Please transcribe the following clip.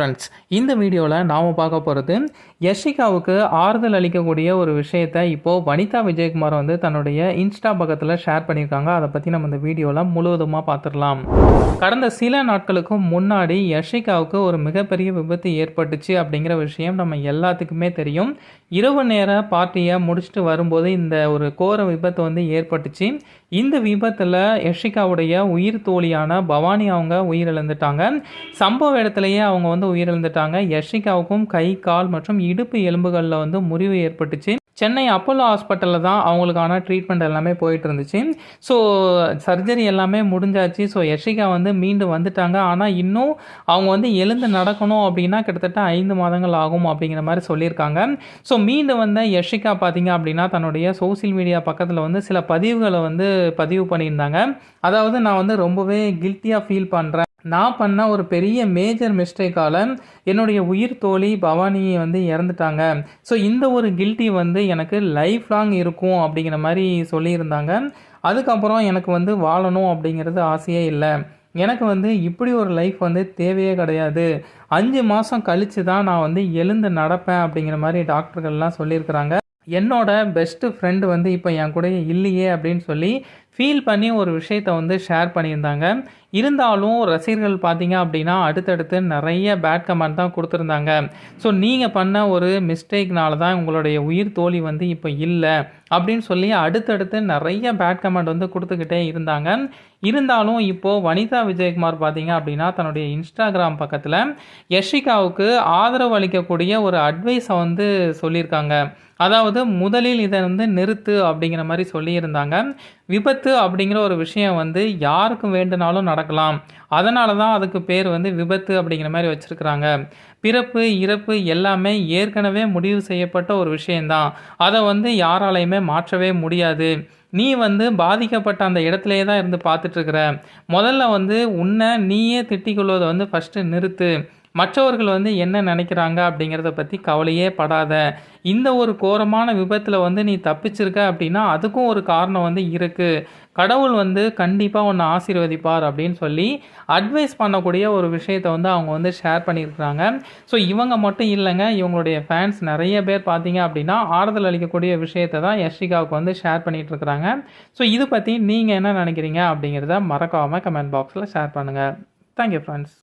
Friends இந்த வீடியோவில் நாம் பார்க்க போகிறது யஷிகாவுக்கு ஆறுதல் அளிக்கக்கூடிய ஒரு விஷயத்தை இப்போது வனிதா விஜயகுமார் வந்து தன்னுடைய இன்ஸ்டா பக்கத்தில் ஷேர் பண்ணியிருக்காங்க. அதை பற்றி நம்ம இந்த வீடியோவில் முழுவதுமாக பார்த்துடலாம். கடந்த சில நாட்களுக்கு முன்னாடி யஷிகாவுக்கு ஒரு மிகப்பெரிய விபத்து ஏற்பட்டுச்சு அப்படிங்கிற விஷயம் நம்ம எல்லாத்துக்குமே தெரியும். இரவு நேர பார்ட்டியை முடிச்சுட்டு வரும்போது இந்த ஒரு கோர விபத்து வந்து ஏற்பட்டுச்சு. இந்த விபத்தில் யஷிகாவுடைய உயிர் தோழியான பவானி அவங்க உயிரிழந்துட்டாங்க. சம்பவ இடத்துலையே அவங்க வந்து உயிரிழந்துட்டாங்க. யஷிகாவுக்கும் கை கால் மற்றும் இடுப்பு எலும்புகளில் வந்து முறிவு ஏற்பட்டுச்சு. சென்னை அப்போலோ ஹாஸ்பிட்டலில் தான் அவங்களுக்கான ட்ரீட்மெண்ட் எல்லாமே போயிட்டு இருந்துச்சு ஸோ சர்ஜரி எல்லாமே முடிஞ்சாச்சு. ஸோ யஷிகா வந்து மீண்டு வந்துட்டாங்க. ஆனால் இன்னும் அவங்க வந்து எழுந்து நடக்கணும் அப்படின்னா கிட்டத்தட்ட ஐந்து மாதங்கள் ஆகும் அப்படிங்கிற மாதிரி சொல்லியிருக்காங்க. ஸோ மீண்டு வந்த யஷிகா பார்த்தீங்க அப்படின்னா தன்னுடைய சோசியல் மீடியா பக்கத்தில் வந்து சில பதிவுகளை வந்து பதிவு பண்ணியிருந்தாங்க. அதாவது நான் வந்து ரொம்பவே கில்ட்டியாக ஃபீல் பண்ணுறேன் நான் பண்ண ஒரு பெரிய மேஜர் மிஸ்டேக்கால் என்னுடைய உயிர் தோழி பவானி வந்து இறந்துட்டாங்க. ஸோ இந்த ஒரு கில்ட்டி வந்து எனக்கு லைஃப் லாங் இருக்கும் அப்படிங்கிற மாதிரி சொல்லியிருந்தாங்க. அதுக்கப்புறம் எனக்கு வந்து வாழணும் அப்படிங்கிறது ஆசையே இல்லை. எனக்கு வந்து இப்படி ஒரு லைஃப் வந்து தேவையே கிடையாது. அஞ்சு மாதம் கழித்து தான் நான் வந்து எழுந்து நடப்பேன் அப்படிங்கிற மாதிரி டாக்டர்கள்லாம் சொல்லியிருக்கிறாங்க. என்னோட பெஸ்ட்டு ஃப்ரெண்டு வந்து இப்போ என் கூட இல்லையே அப்படின்னு சொல்லி ஃபீல் பண்ணி ஒரு விஷயத்தை வந்து ஷேர் பண்ணியிருந்தாங்க. இருந்தாலும் ரசிகர்கள் பார்த்தீங்க அப்படின்னா அடுத்தடுத்து நிறைய பேட் கமெண்ட் தான் கொடுத்துருந்தாங்க. ஸோ நீங்கள் பண்ண ஒரு மிஸ்டேக்னால தான் உங்களுடைய உயிர் தோழி வந்து இப்போ இல்லை அப்படின்னு சொல்லி அடுத்தடுத்து நிறைய பேட் கமெண்ட் வந்து கொடுத்துக்கிட்டே இருந்தாங்க. இருந்தாலும் இப்போது வனிதா விஜயகுமார் பார்த்தீங்க அப்படின்னா தன்னுடைய இன்ஸ்டாகிராம் பக்கத்தில் யஷிகாவுக்கு ஆதரவு அளிக்கக்கூடிய ஒரு அட்வைஸை வந்து சொல்லியிருக்காங்க. அதாவது முதலில் இதை வந்து நிறுத்து அப்படிங்கிற மாதிரி சொல்லியிருந்தாங்க. விபத்து அப்படிங்கிற ஒரு விஷயம் வந்து யாருக்கும் வேண்டுனாலும் நடக்கலாம். அதனால தான் அதுக்கு பேர் வந்து விபத்து அப்படிங்கிற மாதிரி வச்சுருக்குறாங்க. பிறப்பு இறப்பு எல்லாமே ஏற்கனவே முடிவு செய்யப்பட்ட ஒரு விஷயந்தான் அதை வந்து யாராலையுமே மாற்றவே முடியாது. நீ வந்து பாதிக்கப்பட்ட அந்த இடத்துலையே தான் இருந்து பார்த்துட்ருக்குற முதல்ல வந்து உன்னை நீயே திட்டிக்கொள்வதை வந்து ஃபஸ்ட்டு நிறுத்து. மற்றவர்கள் வந்து என்ன நினைக்கிறாங்க அப்படிங்கிறத பற்றி கவலையே படாத. இந்த ஒரு கோரமான விபத்தில் வந்து நீ தப்பிச்சிருக்க அப்படின்னா அதுக்கும் ஒரு காரணம் வந்து இருக்குது கடவுள் வந்து கண்டிப்பாக உன்னை ஆசீர்வதிப்பார் அப்படின்னு சொல்லி அட்வைஸ் பண்ணக்கூடிய ஒரு விஷயத்தை வந்து அவங்க வந்து ஷேர் பண்ணியிருக்கிறாங்க. ஸோ இவங்க மட்டும் இல்லைங்க இவங்களுடைய ஃபேன்ஸ் நிறைய பேர் பார்த்தீங்க அப்படின்னா ஆறுதல் அளிக்கக்கூடிய விஷயத்தை தான் யஷிகாவுக்கு வந்து ஷேர் பண்ணிகிட்டு இருக்கிறாங்க ஸோ இது பற்றி நீங்கள் என்ன நினைக்கிறீங்க அப்படிங்கிறத மறக்காமல் கமெண்ட் பாக்ஸில் ஷேர் பண்ணுங்கள் தேங்க்யூ ஃப்ரெண்ட்ஸ்